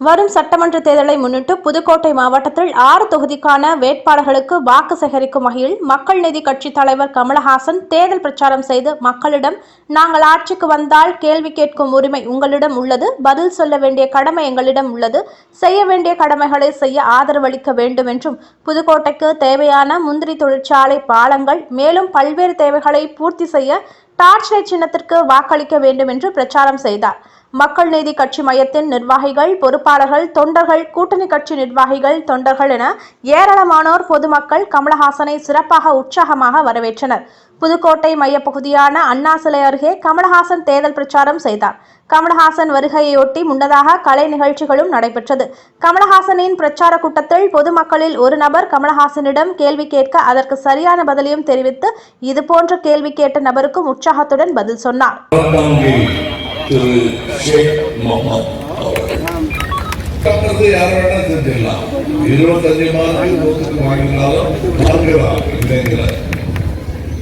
வரும் சட்டமன்ற தேர்தலை முன்னிட்டு புதுக்கோட்டை மாவட்டத்தில் ஆறு தொகுதிக்கான வேட்பாளர்களுக்கு வாக்கு சேகரிக்கும் வகையில் மக்கள் நீதி கட்சி தலைவர் கமலஹாசன் தேர்தல் பிரச்சாரம் செய்து மக்களிடம் நாங்கள் ஆட்சிக்கு வந்தால் கேள்வி கேட்கும் உரிமை உங்களிடம் உள்ளது பதில் சொல்ல வேண்டிய கடமை எங்களிடம் உள்ளது செய்ய வேண்டிய கடமைகளை செய்ய ஆதரவளிக்க வேண்டும் என்றும் புதுக்கோட்டைக்கு தேவையான முந்திரி தொழிற்சாலை பாலங்கள் மேலும் பல்வேறு தேவைகளை பூர்த்தி செய்ய டார்ச் லைட் சின்னத்திற்கு வாக்களிக்க வேண்டும் என்று பிரச்சாரம் செய்தார். மக்கள் நீதி கட்சி மையத்தின் நிர்வாகிகள் பொறுப்பாளர்கள் தொண்டர்கள் கூட்டணி கட்சி நிர்வாகிகள் தொண்டர்கள் என ஏராளமானோர் பொதுமக்கள் கமலஹாசனை சிறப்பாக உற்சாகமாக வரவேற்றனர். புதுக்கோட்டை மையப்பகுதியான அண்ணா சிலை அருகே கமலஹாசன் தேர்தல் பிரச்சாரம் செய்தார். கமலஹாசன் வருகையொட்டி முன்னதாக கலை நிகழ்ச்சிகளும் நடைபெற்றது. கமலஹாசனின் பிரச்சார கூட்டத்தில் பொதுமக்களில் ஒரு நபர் கமலஹாசனிடம் கேள்வி கேட்க அதற்கு சரியான பதிலையும் தெரிவித்து இதுபோன்ற கேள்வி கேட்ட நபருக்கும் உற்சாகத்துடன் பதில் சொன்னார். திரு ஷேக் முகமது அவர்கள். கட்டுறது யார் வேணா செஞ்சிடலாம். இருபத்தஞ்சு மார்க்கு நூற்றுக்கு வாங்கினாலும் வாங்குறாங்க இல்லைங்கள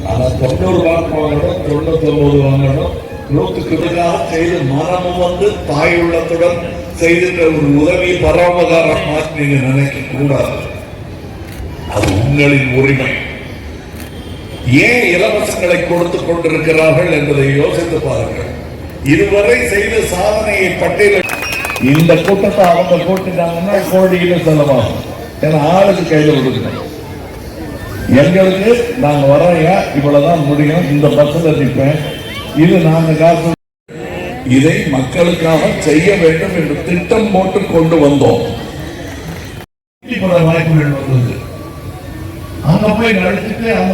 ஆனா தொண்ணூறு மார்க் வாங்கணும் தொண்ணூத்தி ஒன்பது வாங்கணும் நூற்றுக்கு எதிராக செய்து மனமும் வந்து தாய் உள்ளத்துடன் செய்திருக்க ஒரு உதவி பரோபகாரமா நீங்க நினைக்க கூடாது. அது உங்களின் உரிமை. ஏன் இலவசங்களை கொடுத்துக் கொண்டிருக்கிறார்கள் என்பதை யோசித்து பாருங்கள். இதுவரை செய்த சாதனையை பட்டியல் இந்த கூட்டத்தை அவங்க போட்டுட்டாங்கன்னா கோடியில செலவாகும். ஏன்னா ஆளுக்கு கையில் விடுக்கணும் எங்களுக்கு நாங்க வரையா இவ்வளவுதான் முடியும். இந்த பஸ்ல நிற்பேன் இது நாங்க காசு இதை மக்களுக்காக செய்ய வேண்டும் என்று திட்டம் போட்டு கொண்டு வந்தோம். வாய்ப்புகள் வந்தது அங்க போய் நடத்திட்டு அங்க